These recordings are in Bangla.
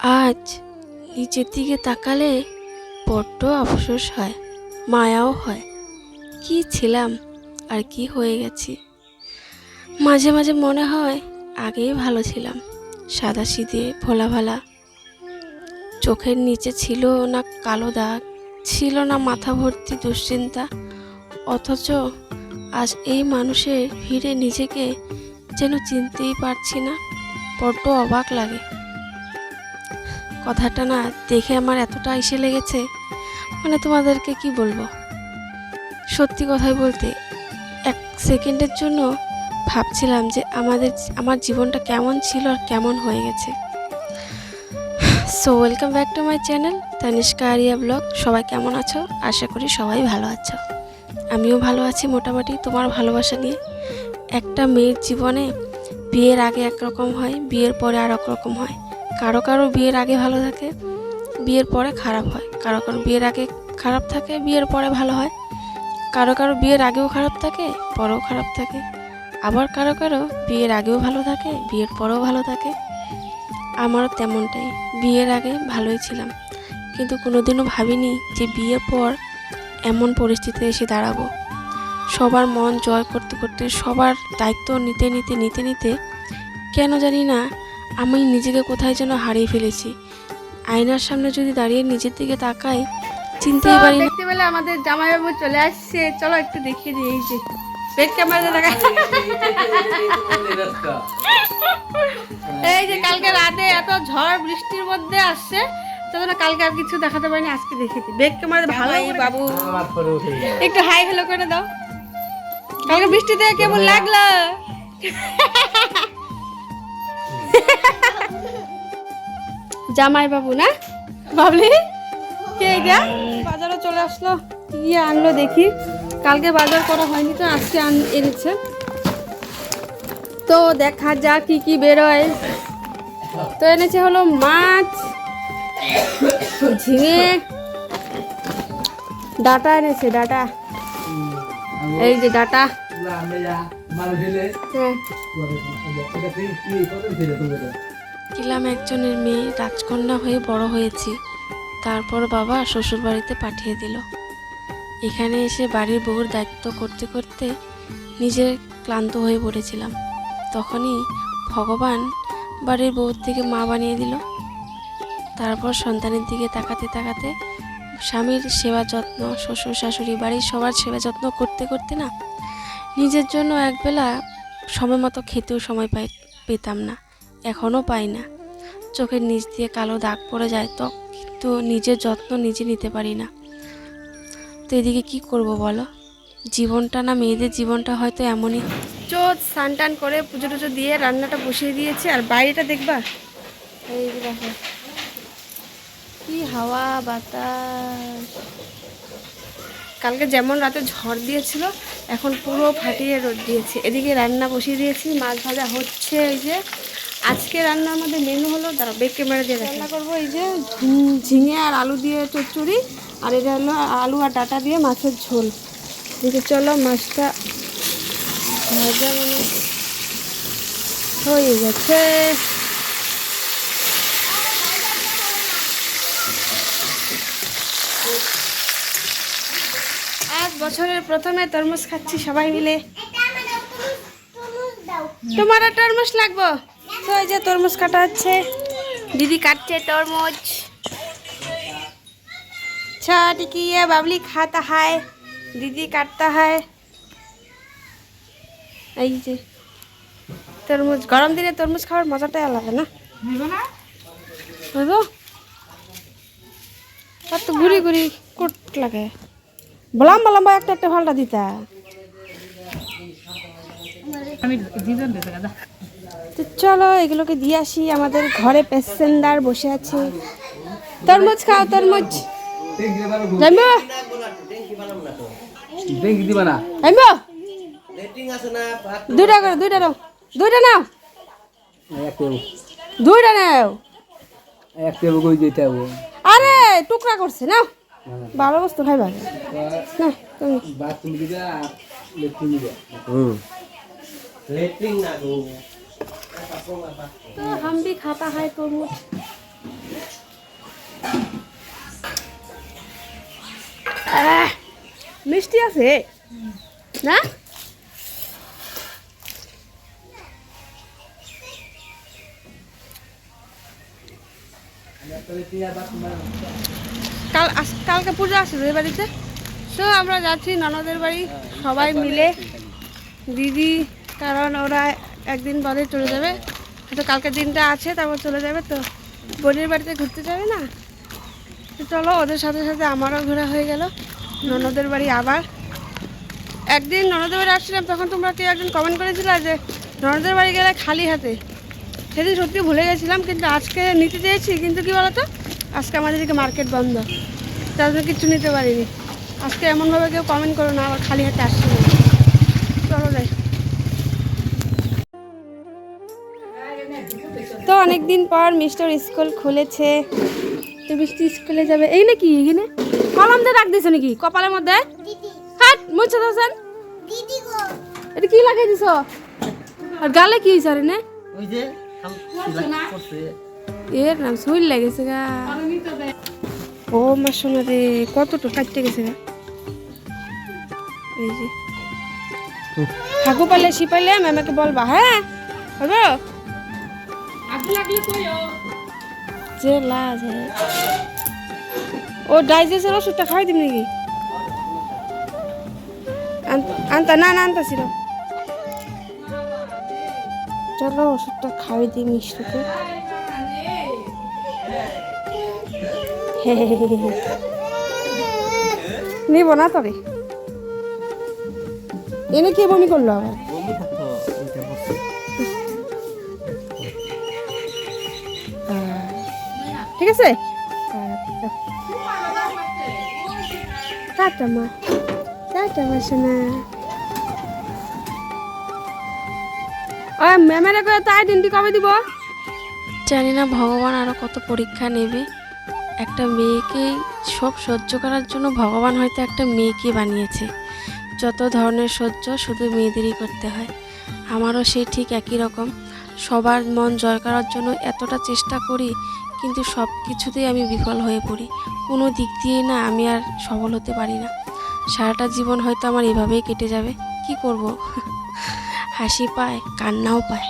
আজ নিচের দিকে তাকালে বড্ড আফসোস হয়, মায়াও হয়। কি ছিলাম আর কি হয়ে গেছি। মাঝে মাঝে মনে হয় আগেই ভালো ছিলাম, সাদা সিধে ভোলা ভালা। চোখের নিচে ছিল না কালো দাগ, ছিল না মাথা ভর্তি দুশ্চিন্তা, অথচ আজ এই মানুষের ভিড়ে নিজেকে যেন চিনতেই পারছি না, বড্ড অবাক লাগে। কথাটা না দেখে আমার এতটা এসে লেগেছে। মানে তোমাদেরকে কি বলব? সত্যি কথাই বলতে, এক সেকেন্ডের জন্য ভাবছিলাম যে আমাদের, আমার জীবনটা কেমন ছিল আর কেমন হয়ে গেছে। So welcome back to my channel Tanishka Arya vlog সবাই কেমন আছো? আশা করি সবাই ভালো আছো। আমিও ভালো আছি মোটামুটি, তোমার ভালোবাসা নিয়ে। একটা মেয়ের জীবনে বিয়ের আগে একরকম হয়, বিয়ের পরে আর রকম হয়। কারও কারও বিয়ের আগে ভালো থাকে, বিয়ের পরে খারাপ হয়। কারও কারও বিয়ের আগে খারাপ থাকে, বিয়ের পরে ভালো হয়। কারও কারও বিয়ের আগেও খারাপ থাকে, পরেও খারাপ থাকে। আবার কারও কারও বিয়ের আগেও ভালো থাকে, বিয়ের পরেও ভালো থাকে। আমারও তেমনটাই, বিয়ের আগে ভালোই ছিলাম। কিন্তু কোনোদিনও ভাবিনি যে বিয়ের পর এমন পরিস্থিতিতে এসে দাঁড়াবো। সবার মন জয় করতে করতে, সবার দায়িত্ব নিতে নিতে নিতে নিতে, কেন জানি না আমি নিজেকে কোথায় যেন হারিয়ে ফেলেছি। আয়নার সামনে যদি দাঁড়িয়ে নিজের দিকে তাকাই চিনতেই পারি না। দেখতে পেলে আমাদের জামাইবাবু চলে আসছে। চলো একটু দেখিয়ে দিই এই যে বেড ক্যামেরা দেখা এই যে কালকে রাতে এত ঝড় বৃষ্টির মধ্যে আসছে তো কালকে আর কিছু দেখাতে পারিনি আজকে দেখেছি বেড ক্যামেরা ভালো বাবু। একটু হাই হ্যালো করে দাও। কালকে বৃষ্টিতে কেমন লাগল? জামাই বাবু না বাবলি কে এটা বাজারে চলে আসলো কি আনলো দেখি কালকে বাজার করা হয়নি তো আজকে আন এনেছে তো দেখা যাক কি কি বেরোয় তো এনেছে হলো মাছ ঝিঙে ডাটা এনেছে ডাটা এই যে ডাটা হ্যাঁ কিলাম একজনের মেয়ে, রাজকন্যা হয়ে বড় হয়েছি। তারপর বাবা শ্বশুর বাড়িতে পাঠিয়ে দিল। এখানে এসে বাড়ির বউর দায়িত্ব করতে করতে নিজের ক্লান্ত হয়ে পড়েছিলাম। তখনই ভগবান বাড়ির বউর থেকে মা বানিয়ে দিল। তারপর সন্তানের দিকে তাকাতে তাকাতে স্বামীর সেবা যত্ন, শ্বশুর, শাশুড়ি, বাড়ির সবার সেবা যত্ন করতে করতে না, নিজের জন্য একবেলা সময় মতো খেতেও সময় পাই, পেতাম না। এখনও পাই না। চোখের নিচ দিয়ে কালো দাগ পড়ে যায় তো কিন্তু নিজের যত্ন নিজে নিতে পারি না। তো এদিকে কি করব বলো? জীবনটা না মেয়েদের জীবনটা হয়তো এমনই। চোদ স্নান টান করে পুজো টুজো দিয়ে রান্নাটা বসিয়ে দিয়েছে আর বাইরেটা দেখবা। এই দেখো। কি হাওয়া বাতাস। কালকে যেমন রাতে ঝড় দিয়েছিল এখন পুরো ফাটিয়ে রোদ দিয়েছে। এদিকে রান্না বসিয়ে দিয়েছি মাছ ভাজা হচ্ছে এই যে। আজকে রান্না আমাদের মেনু হলো দাঁড়া বেগ মেরে দিয়ে রান্না করব এই যে ঝিঙে আর আলু দিয়ে চচ্চড়ি আর এটা হলো আলু আর ডাটা দিয়ে মাছের ঝোল। এদিকে চলো মাছটা ভাজা মানে হয়ে গেছে। আজ বছরের প্রথমে তরমুজ খাচ্ছি সবাই মিলে। তোমার তরমুজ লাগবো? এই যে তরমুজ কাটা হচ্ছে। দিদি কাটছে তরমুজ। আচ্ছা বাবলি খাতা হয় দিদি কাটতা হয়। এই যে তরমুজ গরম দিনে তরমুজ খাওয়ার মজাটাই আলাদা না? তার তো ঘুরি ঘুরি কোট লাগে। বলাম বলাম বা একটা একটা ভালটা দিতা। আমি দিদাম দাদা তো চলো এগুলোকে দিয়ে আসি আমাদের ঘরে প্যাসেঞ্জার বসে আছে। তরমুজ খাও তরমুজ। না। দুইটা করো দুইটা নাও। দুইটা নাও। দুইটা নাও। আরে টুকরা করছে ভালো বস্তু খাইবা। না তুমি। বাদ তুমি দিবা লেট্রিন দিবা। হুম। तो हम भी खाता है तरबूज আহ, মিষ্টি আছে না কাল আস- কালকে পুজো আছে ওই বাড়িতে তো আমরা যাচ্ছি ননদের বাড়ি সবাই মিলে দিদি কারণ ওরা একদিন বাদে চলে যাবে। হয়তো কালকের দিনটা আছে, তারপর চলে যাবে তো। বোনের বাড়িতে ঘুরতে যাবে না? তো চলো, ওদের সাথে সাথে আমারও ঘোরা হয়ে গেল। ননদের বাড়ি আবার। একদিন ননদের বাড়ি আসছিলাম, তখন তোমরা কেউ একজন কমেন্ট করেছিলে যে ননদের বাড়ি গেলে খালি হাতে। সেদিন সত্যি ভুলে গেছিলাম, কিন্তু আজকে নিতে চেয়েছি, কিন্তু কি বলতো? আজকে আমাদের দিকে মার্কেট বন্ধ। তার জন্য কিচ্ছু নিতে পারিনি। আজকে এমনভাবে কেউ কমেন্ট করো না, আবার খালি হাতে আসছে না। চলো যাই। তো অনেকদিন পর মিস্টার স্কুল খুলেছে। তো মিষ্টি স্কুলে যাবে। এই নাকি এখানে? কলম দিয়ে রাখ দিছো নাকি? কপালের মধ্যে? হাট মুছে দাও এটা কি লাগাই দিছো? আর গালে কি হয়েছে রে ওই যে এর নাম শরীর লেগেছে গা। ও মা শোনা রে কতটুকু কাটতে গেছে গা। এই যে। ঠাকু পালে শিপাইলে ম্যামাকে বলবা হ্যাঁ? হবে যে লাজ ও ডাইজেস্টের ওষুধটা খাওয়াই দিবি নাকি? আন- আনতা, না না আনতাছিল চলো ওষুধটা খাওয়াই দিই মিষ্টিকে নিব না তবে। এনে কে বমি করল আবার? ঠিক আছে? টাটা মা টাটা মা সোনা। ওই ম্যামেরা করে তাই দিনটি কবে দিব? জানি না ভগবান আরও কত পরীক্ষা নেবে। একটা মেয়েকে সব সহ্য করার জন্য ভগবান হয়তো একটা মেয়েকে বানিয়েছে। যত ধরনের সহ্য শুধু মেয়েদেরই করতে হয়। আমারও সেই ঠিক একই রকম। সবার মন জয় করার জন্য এতটা চেষ্টা করি কিন্তু সব কিছুতেই আমি বিফল হয়ে পড়ি। কোনো দিক দিয়েই না আমি আর সফল হতে পারি না। সারাটা জীবন হয়তো আমার এভাবেই কেটে যাবে। কি করব? হাসি পায়, কান্নাও পায়।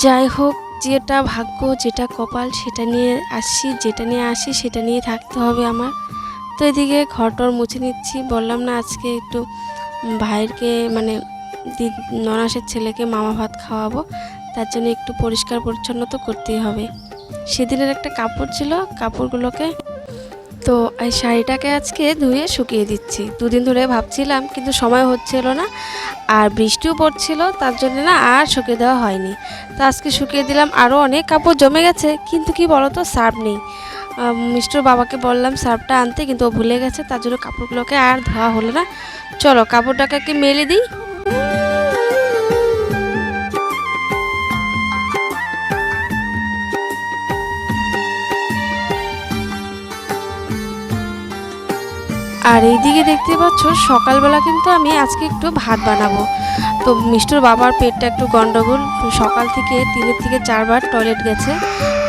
যাই হোক, যেটা ভাগ্য, যেটা কপাল, সেটা নিয়ে আসছি, যেটা নিয়ে আসি, সেটা নিয়ে থাকতে হবে আমার। তো এদিকে ঘরটর মুছে নিচ্ছি। বললাম না, আজকে একটু ভাইয়েরকে মানে ননাসের ছেলেকে মামা ভাত খাওয়াবো। তার জন্য একটু পরিষ্কার পরিচ্ছন্ন তো করতেই হবে। সেদিনের একটা কাপড় ছিল কাপড়গুলোকে তো এই শাড়িটাকে আজকে ধুয়ে শুকিয়ে দিচ্ছি। দুদিন ধরে ভাবছিলাম কিন্তু সময় হচ্ছিল না আর বৃষ্টিও পড়ছিল তার জন্য না আর শুকিয়ে দেওয়া হয়নি। তো আজকে শুকিয়ে দিলাম আরও অনেক কাপড় জমে গেছে কিন্তু কি বলো তো সার্ফ নেই। আহ, মিষ্টুর বাবাকে বললাম সার্ফটা আনতে কিন্তু ও ভুলে গেছে তার জন্য কাপড়গুলোকে আর ধোয়া হলো না। চলো কাপড়টাকে মেলে দিই। আর এই দিকে দেখতে পাচ্ছ, সকালবেলা কিন্তু আমি আজকে একটু ভাত বানাবো। তো মিষ্টুর বাবার পেটটা একটু গন্ডগোল সকাল থেকে তিনের থেকে চারবার টয়লেট গেছে।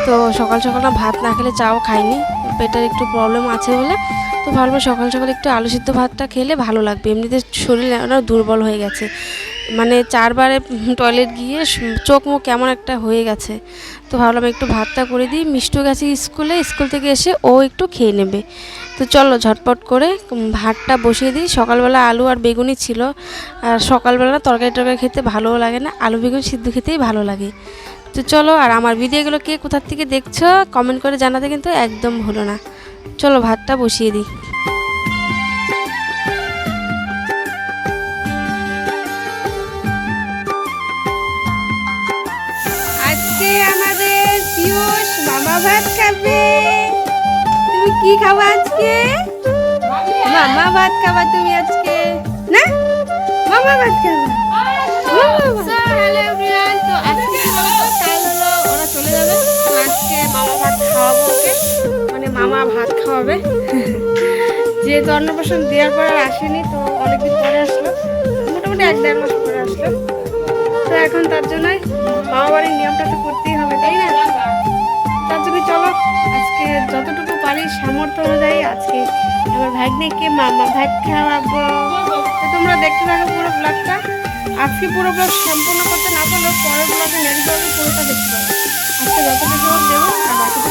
তো সকাল সকাল ভাত না খেলে চাও খাইনি, পেটের একটু প্রবলেম আছে বলে। তো ভাবলাম সকাল সকাল একটু আলু সিদ্ধ ভাতটা খেলে ভালো লাগবে। এমনিতে শরীর দুর্বল হয়ে গেছে। মানে চারবারে টয়লেট গিয়ে চোখ মুখ কেমন একটা হয়ে গেছে। তো ভাবলাম একটু ভাতটা করে দিই। মিষ্টু গেছে স্কুলে, স্কুল থেকে এসে ও একটু খেয়ে নেবে। তো চলো ঝটপট করে ভাতটা বসিয়ে দিই। সকালবেলা আলু আর বেগুনই ছিল। আর সকালবেলা তরকারি টরকারি খেতে ভালোও লাগে না, আলু বেগুন সিদ্ধ খেতেই ভালো লাগে। তো চলো, আর আমার ভিডিওগুলো কে কোথার থেকে দেখছ কমেন্ট করে জানাতে কিন্তু একদম ভুলো না। চলো ভাতটা বসিয়ে দিই। আজকে আমাদের মামা ভাত খাবে। তুমি কি খাবা আজকে? মামা ভাত খাবা তুমি আজকে? না? মামা ভাত খাবা? মানে মামা ভাত খাওয়াবে। যেহেতু অন্নপ্রাশন দেওয়ার পর আর আসেনি, তো অনেকদিন পরে আসলো। মোটামুটি এক দেড় মাস পরে আসলো। তো এখন তার জন্যই মামা বাড়ির নিয়মটা তো করতেই হবে, তাই না? আমাদের সামর্থ্য অনুযায়ী আজকে আমার ভাগ্নিকে মামা ভাগ খাওয়াবো। তো তোমরা দেখতে থাকো পুরো ব্লগটা আজকে পুরো ব্লগ সম্পূর্ণ করতে না পারলেও পরের ব্লগে নেক্সট ব্লগে পুরোটা দেখতে পাবো আজকে যতটা যতটুকু দেবো, আর বাকিটা